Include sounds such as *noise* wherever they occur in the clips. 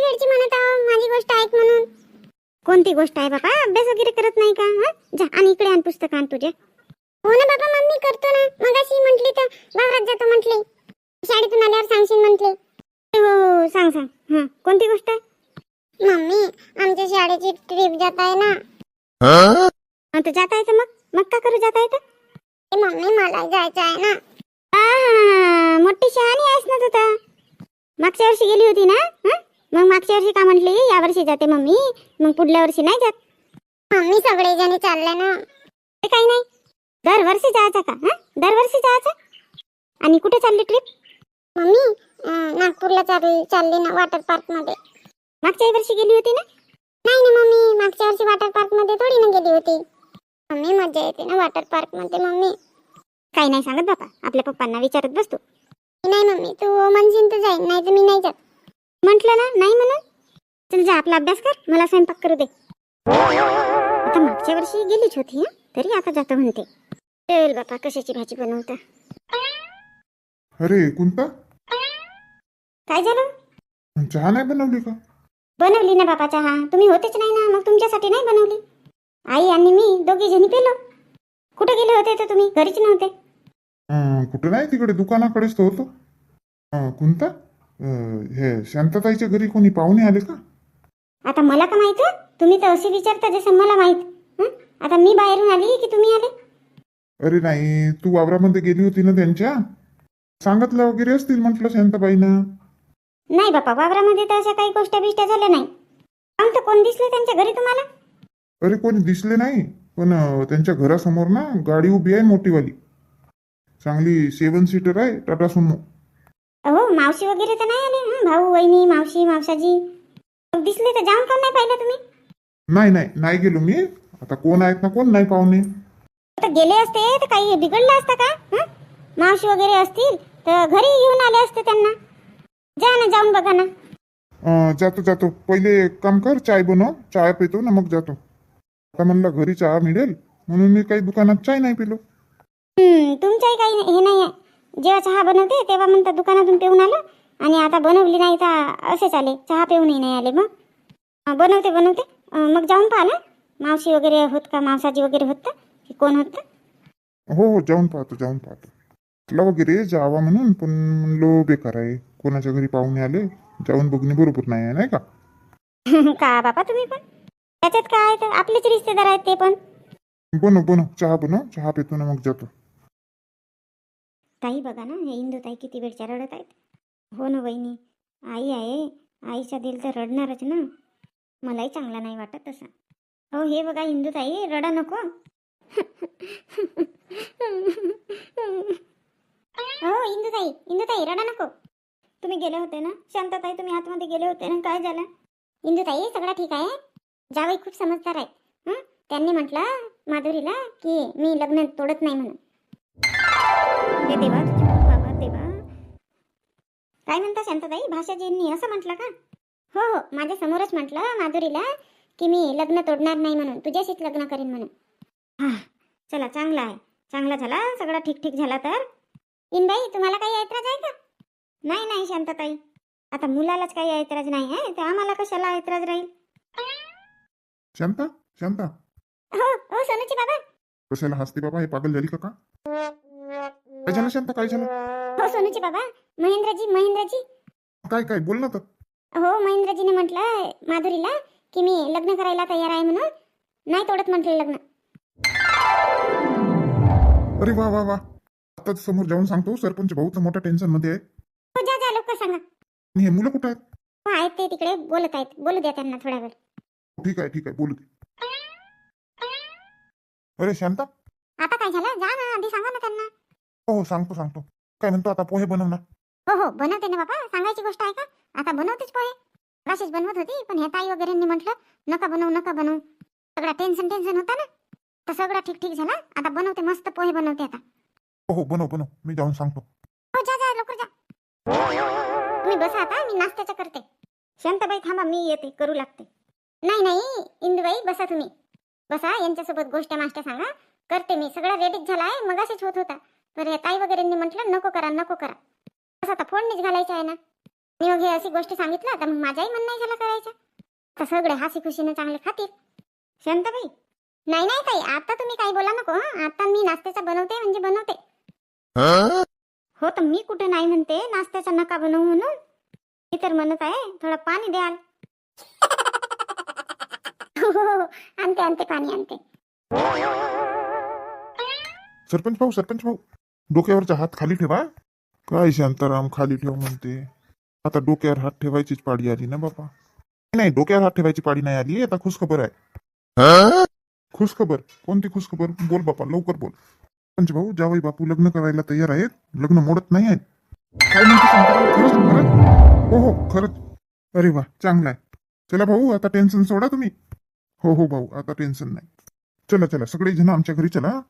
किती वेळची म्हणत आहो माझी गोष्ट ऐक म्हणून. कोणती गोष्ट आहे बाबा? अभ्यास वगैरे करत नाही का? हा? जा आणि इकडे आण पुस्तक आण तुझे. हो ना बाबा मम्मी करतो ना. मगाशी म्हटली तर वावरात जातो म्हटली. शाळेतून आल्यावर सांगशील म्हटले. हो हो सांग सांग. हा कोणती गोष्ट आहे? मम्मी आमच्या शाळेची ट्रिप जात आहे ना. हा, तर जाता येतं मग? मग का करू जाता येतं मम्मी मला जायचं आहे ना. आहा, मोठी शहाणी आहेस ना तू तर. मागच्या वर्षी गेली होती ना? हं? मग मागच्या वर्षी का म्हटली? या वर्षी जाते मम्मी. मग पुढल्या वर्षी नाही जात. मम्मी सगळे जणी चालले ना. ते काही नाही. दरवर्षी जायचं का? हं? दरवर्षी जायचं? आणि कुठे चालली ट्रिप मम्मी अं, नागपूरला चालली चालली ना वॉटर पार्कमध्ये. मागच्या वर्षी गेली होती ना? नाही ना मम्मी मागच्या वर्षी वॉटर पार्कमध्ये थोडी ना गेली होती. मम्मी मजा येते ना वॉटर पार्कमध्ये मम्मी. काही नाही सांगत बाबा आपल्या पप्पांना विचारत बसतो. नाही मम्मी तू म्हणशील तर जाईन नाही तर मी नाही जात. म्हटलं ना नाही म्हणून? चल जा आपला अभ्यास कर मला स्वयंपाक करू दे. आता मागच्या वर्षी गेलीच होती हं? तरी आता जातो म्हणते. चल बापा कशाची भाजी बनवता? अरे कोणता काय झालं? चहा नाही बनवली का? बनवली ना बापा चहा. तुम्ही होतेच नाही ना मग तुमच्यासाठी नाही बनवली? आई आणि मी दोघी जणी पेलो. कुठे गेले होते तर तुम्ही? घरीच नव्हते. अं, कुठं नाही तिकडे दुकानाकडेच तर होतो. अं, कोणता हे शांतताईच्या घरी कोणी पाहुणे आले का? आता मला का माहीत? तुम्ही तर असे विचारता जसं मला माहीत. हं? आता मी बाहेरून आली की तुम्ही आले? अरे नाही तू वावरामध्ये गेली होती ना त्यांच्या? सांगितलं वगैरे असतील म्हटलं शांताबाईनं. नाही बापा वावरामध्ये तर अशा काही गोष्टी बिष्ट्या झाल्या नाही. काम तर कोण दिसले त्यांच्या घरी तुम्हाला? अरे कोणी दिसले नाही पण अं, त्यांच्या घरासमोर ना गाडी उभी आहे मोठीवाली. चांगली सेवन सीटर आहे टाटा सुमो. हो मावशी वगैरे तर नाही आले. हं? भाऊ वहिनी मावशी मावसाजी दिसले तर जाऊन काऊन नाही पाहिलं तुम्ही? नाही नाही नाही गेलो मी. आता कोण आहेत ना कोण नाही पाहुणे. तर गेले असते तर काही बिघडलं असतं का? हं? मावशी वगैरे असतील तर घरी घेऊन आले असते त्यांना. जा ना जाऊन बघा ना. अं, जातो जातो. पहिले एक काम कर चाय बनव. चाय पितो ना मग जातो. आता म्हणलं घरी चहा मिळेल म्हणून मी काही दुकानात चाय नाही पिलो. हं, तुमच्याही काही हे नाही आहे जेव्हा चहा बनवते तेव्हा म्हणतात दुकानातून पिऊन आलं आणि आता बनवली नाही तर असेच आले चहा पिऊनही नाही आले मग. बनवते बनवते. मग जाऊन पाहिलं. मावशी वगैरे होत का? मावसाजी वगैरे होत का कोण होत हो हो जाऊन पाहतो जाऊन पाहतो. म्हटलं वगैरे जावा म्हणून पण म्हणलो बेकार आहे. कोणाच्या घरी पाहुणे आले जाऊन बघणे बरोबर नाही आहे नाही का? *laughs* का बापा तुम्ही पण? त्याच्यात काय आपलेच रिश्तेदार आहेत ते पण. बनव बनव. चहा बनव. चहा पितो ना मग जातो. ताई बघा ना हे इंदू ताई किती वेळच्या रडत आहेत. हो ना वहिनी आई आहे आईचा दिल तर रडणारच ना. मलाही चांगला नाही वाटत तसा. हो हे बघा इंदू ताई रडा नको. हो इंदू ताई इंदू ताई रडा नको. तुम्ही गेले होते ना? शांताताई तुम्ही आतमध्ये गेले होते ना? काय झालं? इंदू ताई सगळं ठीक आहे? जावई खूप समजदार आहेत. त्यांनी म्हटलं माधुरीला की मी लग्न तोडत नाही म्हणून. हे देवा तुझे देवा. काय म्हणता शांताताई भाषाजींनी असं म्हटलं का? हो हो माझ्या समोरच म्हटलं माधुरीला की मी लग्न तोडणार नाही म्हणून तुझ्याशीच लग्न करीन म्हणून. हा चला चांगला आहे. चांगला झाला सगळा ठीक ठीक झाला तर. इनबाई तुम्हाला काही ऐतराज आहे का? नाही नाही शांताताई. आता मुलालाच काही ऐतराज नाही आहे तर आम्हाला कशाला ऐतराज राहील? शांता शांता. हो हो सोनूची बाबा. कशाला हसते बाबा? हे पागल झाली का का? काय झालं शांता? काय झालं? हो सोनूची बाबा. महेंद्रजी महेंद्रजी. काय काय? बोल ना तर. हो महेंद्रजीने म्हटलं माधुरीला की मी लग्न करायला तयार आहे म्हणून नाही तोडत म्हटलं लग्न. अरे वा वा वा. आता समोर जाऊन सांगतो सरपंच भाऊ तर मोठ्या टेन्शनमध्ये आहे. हो जा जा लवकर सांगा. आणि हे मुलं कुठं आहेत? हो आहेत ते तिकडे बोलत आहेत. बोलू द्या त्यांना थोडा वेळ. ठीक आहे ठीक आहे बोलू दे. अरे शांता. आता काय झालं? जा ना आधी सांगा ना त्यांना. हो हो सांगतो सांगतो. काय म्हणतो आता? पोहे बनवणार. हो हो बनवते ना बाबा. सांगायची गोष्ट आहे का? आता बनवतेच पोहे. अशीच बनवत होती पण ह्या ताई वगैरेंनी म्हटलं नका बनवू नका बनवू. सगळा टेन्शन टेन्शन होता ना? तर सगळं ठीक ठीक झाला. आता बनवते मस्त पोहे बनवते आता. हो हो बनव बनव. मी जाऊन सांगतो. हो जा जा लवकर जा. तुम्ही बसा आता मी नाश्त्याचं करते. शांताबाई थांबा मी येते करू लागते. नाही नाही इंदुबाई बसा तुम्ही. बसा यांच्यासोबत गोष्ट माष्ट सांगा. करते मी. सगळं रेडीच झाला आहे मगाशीच होत होता. या ताई वगैरेंनी म्हटलं नको करा नको करा. बस आता फोडणीच घालायचं आहे ना. मग हे अशी गोष्ट सांगितलं तर मग माझाही मन नाही झाला करायचा. तर सगळे हासी खुशीने चांगले खातील. शांताबाई? नाही नाही ताई आता तुम्ही काही बोला नको हं. आता मी नाश्त्याचा बनवते म्हणजे बनवते. हो तर मी कुठे नाही म्हणते. नाश्त्याचा नका बनवू म्हणून. मी तर म्हणत आहे थोडं पाणी द्याल. हो *laughs* आणते आणते पाणी आणते. सरपंच भाऊ सरपंच भाऊ डोक्यावरचा हात खाली ठेवा. काय शांताराम खाली ठेव म्हणते. आता डोक्यावर हात ठेवायचीच पाडी आली ना बाबा नाही डोक्यावर हात ठेवायची पाडी नाही आली आता खुशखबर आहे. खुशखबर? कोणती खुशखबर? बोल बापा लवकर बोल. पंच भाऊ जावई बापू लग्न करायला तयार आहेत. लग्न मोडत नाही आहेत. काय म्हणते खरंच हो हो खरंच. अरे वा चांगला आहे. चला भाऊ आता टेन्शन सोडा तुम्ही. हो हो भाऊ आता टेन्शन नाही. चला चला सगळे जण आमच्या घरी चला.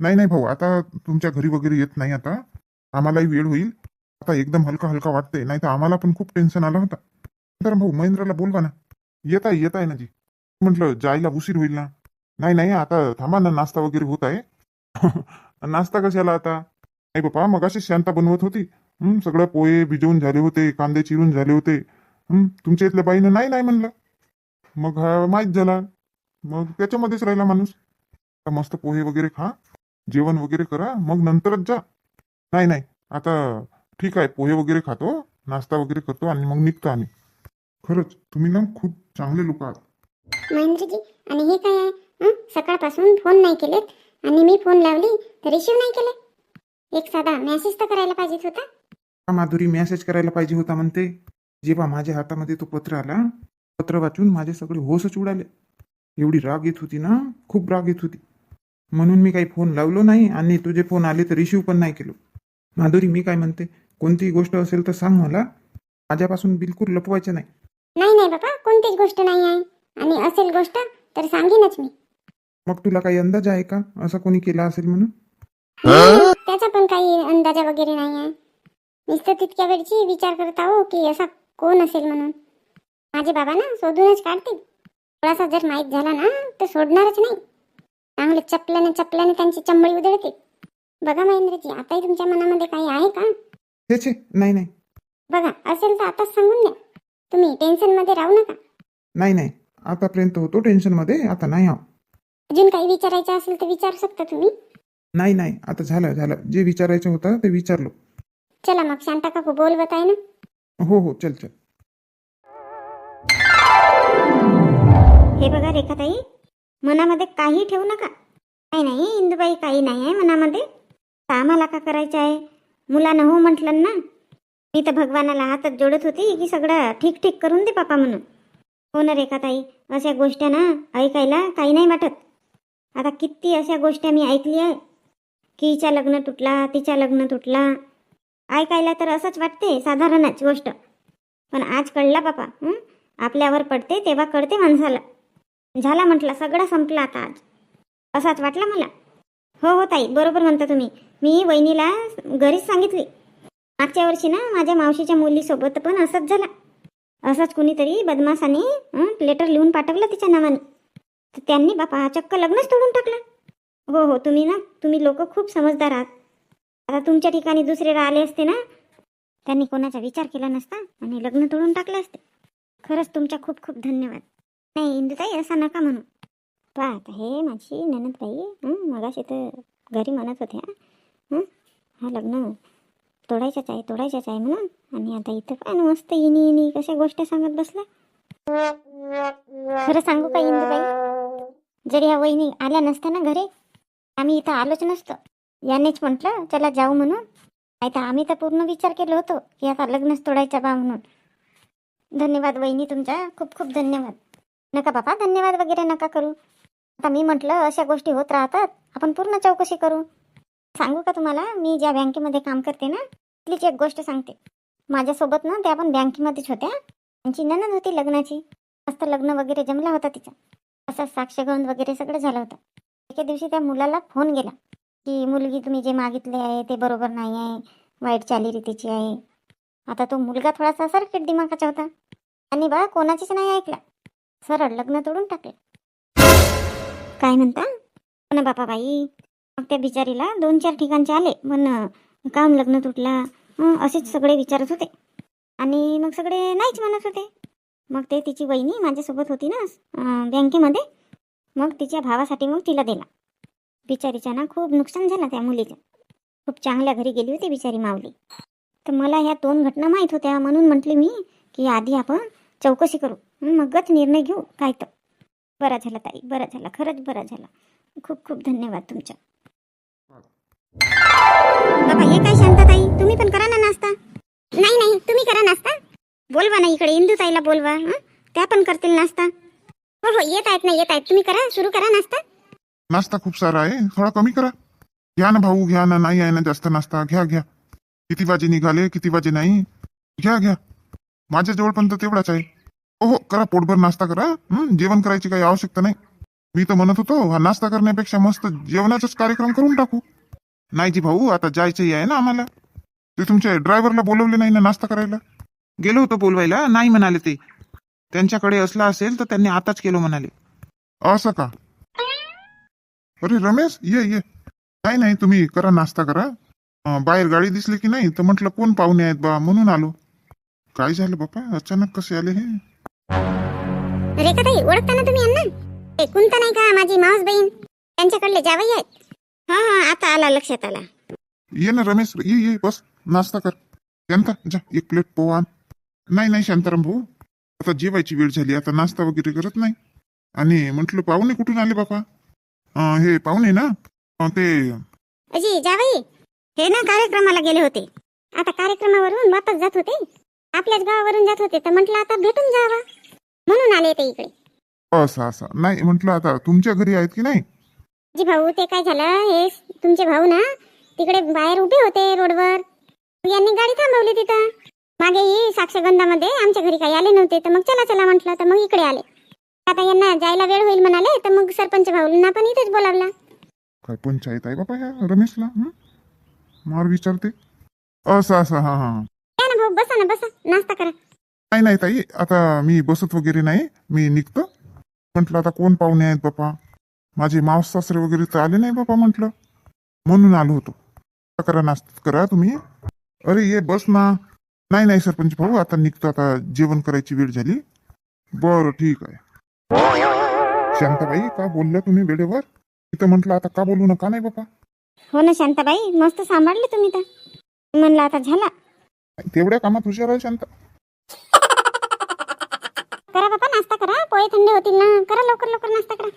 नाही नाही भाऊ आता तुमच्या घरी वगैरे येत नाही आता. आम्हालाही वेळ होईल. आता एकदम हलका हलका वाटतंय नाही तर आम्हाला पण खूप टेन्शन आलं होतं. तर भाऊ महेंद्रला बोलवा ना. येत आहे येत आहे ना जी. म्हटलं जायला उशीर होईल ना. नाही नाही आता थांबा ना नाश्ता वगैरे होत आहे. *laughs* नाश्ता कशाला आता? नाही बापा मग अशी शांता बनवत होती. सगळं पोहे भिजवून झाले होते कांदे चिरून झाले होते. तुमच्या इथल्या बाईनं नाही नाही म्हणलं. मग हा माहीत झाला. मग त्याच्यामध्येच राहिला माणूस. आता मस्त पोहे वगैरे खा जेवण वगैरे करा मग नंतरच जा. नाही नाही. आता ठीक आहे पोहे वगैरे खातो नाश्ता वगैरे करतो आणि मग निघतो आम्ही. खरंच तुम्ही ना खूप चांगले लोक आहात. महेंद्रजी आणि हे काय आहे? हं? सकाळपासून फोन नाही केलेत आणि मी फोन लावली तर रिसीव नाही केले. एक साधा मेसेज तर करायला पाहिजेत होता. माधुरी मेसेज करायला पाहिजे होता म्हणते. जेव्हा माझ्या हातामध्ये तो पत्र आला पत्र वाचून माझे सगळे होसच उडाले. एवढी राग येत होती ना खूप राग येत होती. म्हणून मी काही फोन लावलो नाही आणि तुझे फोन आले तर रिसीव पण नाही केलो. माधुरी मी काय म्हणते कोणतीही गोष्ट असेल तर सांग मला. माझ्यापासून बिलकुल लपवायचं नाही. नाही नाही बाबा कोणतीच गोष्ट नाही आहे. आणि असेल गोष्ट तर सांगेनच मी. मग तुला काही अंदाज आहे का? असं कोणी केला असेल म्हणून? त्याचा पण काही अंदाजा वगैरे नाही आहे. नुसतं तितक्या वेळची विचार करत आहो की असा कोण असेल म्हणून. माझे बाबा ना शोधूनच काढतील थोडासा जर माहीत झाला ना तर सोडणारच नाही. चांगले चपल्याने चपल्याने त्यांची चंबळी उधळते. बघा महेंद्रजी आताही तुमच्या मनामध्ये काही आहे का? हे छे नाही नाही. बघा असेल तर आताच सांगून द्या. तुम्ही टेन्शनमध्ये राहू नका. नाही नाही. आतापर्यंत होतो टेन्शनमध्ये आता नाही आहो. अजून काही विचारायचं असेल तर विचारू शकता तुम्ही? नाही नाही. आता झालं झालं. जे विचारायचं होतं ते विचारलो. चला मग शांता काकू बोलवत आहे ना? हो हो. चल चल. हे बघा रेखाताई मनामध्ये काही ठेवू नका. काही नाही इंदुबाई काही नाही आहे मनामध्ये. कामाला का करायचं आहे? मुलानं हो म्हटलं ना. मी तर भगवानाला हातात जोडत होती की सगळं ठीक ठीक करून दे पापा म्हणून. हो ना रेखाताई अशा गोष्टी ना ऐकायला काही नाही वाटत. आता किती अशा गोष्टी मी ऐकली आहे. की हिच्या लग्न तुटला तिच्या लग्न तुटला. ऐकायला तर असंच वाटते साधारणच गोष्ट. पण आज कळला बापा आपल्यावर पडते तेव्हा कळते माणसाला. झाला म्हटलं सगळं संपलं आता आज. असाच वाटला मला? हो हो ताई बरोबर म्हणता तुम्ही. मी वहिनीला घरीच सांगितली. मागच्या वर्षी ना माझ्या मावशीच्या मुलीसोबत पण असंच झाला. असंच कुणीतरी बदमासाने लेटर लिहून पाठवलं तिच्या नावाने. तर त्यांनी बापा चक्क लग्नच तोडून टाकलं. हो हो तुम्ही ना तुम्ही लोक खूप समजदार आहात. आता तुमच्या ठिकाणी दुसरे राहिले असते ना त्यांनी कोणाचा विचार केला नसता आणि लग्न तोडून टाकले असते. खरंच तुमच्या खूप खूप धन्यवाद. नाही इंदुताई असा नका म्हणू. पहा आता हे माझी ननदबाई मगाशी तर घरी म्हणत होत्या हा लग्न तोडायच्याच आहे तोडायच्याच आहे म्हणून. आणि आता इथं काय मस्त इनी इनी कशा गोष्टी सांगत बसल्या खरं सांगू का इंदुबाई? जरी या वहिनी आल्या नसत्या ना घरी आम्ही इथं आलोच नसतो. यानेच म्हटलं चला जाऊ म्हणून. नाही तर आम्ही तर पूर्ण विचार केलो होतो की आता लग्नच तोडायचा बा म्हणून. धन्यवाद वहिनी तुमचा. खूप खूप धन्यवाद. नका बाबा धन्यवाद वगैरे नका करू. आता मी म्हटलं अशा गोष्टी होत राहतात. आपण पूर्ण चौकशी करू. सांगू का तुम्हाला मी ज्या बँकेमध्ये काम करते ना तिथलीच एक गोष्ट सांगते. माझ्यासोबत ना त्या पण बँकेमध्येच होत्या. त्यांची ननद होती लग्नाची. मस्त लग्न वगैरे जमला होता तिचा. असं साक्षगंध वगैरे सगळं झालं होतं. एके दिवशी त्या मुलाला फोन गेला. की मुलगी तुम्ही जे मागितले आहे ते बरोबर नाही आहे. वाईट चालीरीतीची आहे. आता तो मुलगा थोडासा सर्किट दिमागाचा होता. आणि बा कोणाचीच नाही ऐकला. सरळ लग्न तोडून टाकले. काय म्हणता? पण ना बापा बाई मग त्या बिचारीला दोन चार ठिकाणचे आले. पण काऊन लग्न तुटला? असेच सगळे विचारत होते. आणि मग सगळे नाहीच म्हणत होते. मग ते तिची वहिनी माझ्यासोबत होती ना बँकेमध्ये. मग तिच्या भावासाठी मग तिला दिला. बिचारीच्या ना खूप नुकसान झालं त्या मुलीचं. खूप चांगल्या घरी गेली होती बिचारी माऊली. तर मला ह्या दोन घटना माहीत होत्या म्हणून म्हटली मी की आधी आपण चौकशी करू. मगच निर्णय घेऊ काय तर. बरं झाला ताई बरा झाला. खरंच बरा झाला. खूप खूप धन्यवाद तुमच्या बाबा हे काय शांताताई तुम्ही पण करा ना नाश्ता. नाही नाही तुम्ही करा नाश्ता. बोलवा ना इकडे इंदू ताईला बोलवा त्या पण करतील नाश्ता. हो हो येत आहेत ना येत आहेत. तुम्ही करा सुरू करा नाश्ता. नाश्ता खूप सारा आहे. थोडा कमी करा. घ्या ना भाऊ घ्या ना. नाही आहे ना जास्त नाश्ता. घ्या घ्या. किती वाजे निघाले किती वाजे नाही. घ्या घ्या. माझ्या जवळ पण तर तेवढाच आहे. हो हो करा पोटभर नाश्ता करा. हं, जेवण करायची काही आवश्यकता नाही. मी तर म्हणत होतो हा नाश्ता करण्यापेक्षा मस्त जेवणाचाच कार्यक्रम करून टाकू. नाही जी भाऊ आता जायचंही आहे ना आम्हाला. ते तुमच्या ड्रायव्हरला बोलवले नाही ना नाश्ता करायला? गेलो होतो बोलवायला नाही म्हणाले ते. त्यांच्याकडे असला असेल तर त्यांनी आताच केलो म्हणाले. असं का? अरे रमेश ये ये. नाही नाही तुम्ही करा नाश्ता करा. अं, बाहेर गाडी दिसली की नाही तर म्हटलं कोण पाहुणे आहेत बा म्हणून आलो. काय झालं बापा? अचानक कसे आले हे? रेखाताई ओळखता ना तुम्ही यांना? ते कुंता नाही का माझी मावस बहीण? त्यांच्याकडले जावई आहेत. हा हा आता आला लक्षात आला. ये ना रमेश ये ये बस नाश्ता कर. शांता जा एक प्लेट पोहा आण. नाही नाही शांताराम भाऊ. आता जेवायची वेळ झाली आता नाश्ता वगैरे करत नाही. आणि म्हटलं पाहुणे कुठून आले बापा? अं, हे पाहुणे ना? अं, ते अजी जावई हे ना कार्यक्रमाला गेले होते. आता कार्यक्रमावरून वापस जात होते? आपल्याच गावावरून जात होते तर म्हटलं आता भेटून जावा. म्हणून आले ते इकडे. असं असं. नाही म्हटलं आता तुमच्या घरी आहेत की नाही? जी भाऊ ते काय झालं? हे तुमचे भाऊ ना तिकडे बाहेर उभे होते रोडवर. यांनी गाडी थांबवली तिथं. मागे ही साक्षगंधामध्ये आमच्या घरी काही आले नव्हते तर मग चला चला म्हटलं तर मग इकडे आले. आता यांना जायला वेळ होईल म्हणाले तर मग सरपंच भाऊंना पण इथेच बोलावला. काय पंचायत आहे बापा ह्या रमेशला हं? मार विचारते. असं असं हा हा. बसा ना बसा नाश्ता करा. नाही नाही ताई आता मी बसत वगैरे नाही मी निघतो. म्हटलं आता कोण पाहुणे आहेत बापा? माझे मावस सासरे वगैरे तर आले नाही बापा म्हटलं. म्हणून आलो होतो. करा नाश्ता करा तुम्ही. अरे ये बस ना. नाही नाही सरपंच भाऊ आता निघतो आता जेवण करायची वेळ झाली. बरं ठीक आहे. शांताबाई का बोलल्या तुम्ही वेळेवर? तिथं म्हटलं आता का बोलू नका नाही बापा? हो ना शांताबाई मस्त सांभाळले तुम्ही तर. म्हणलं आता झाला. तेवढ्या कामात हुशार आहे शांत. करा बाबा नाश्ता करा. पोहे थंडी होतील ना. करा लवकर लवकर नाश्ता करा.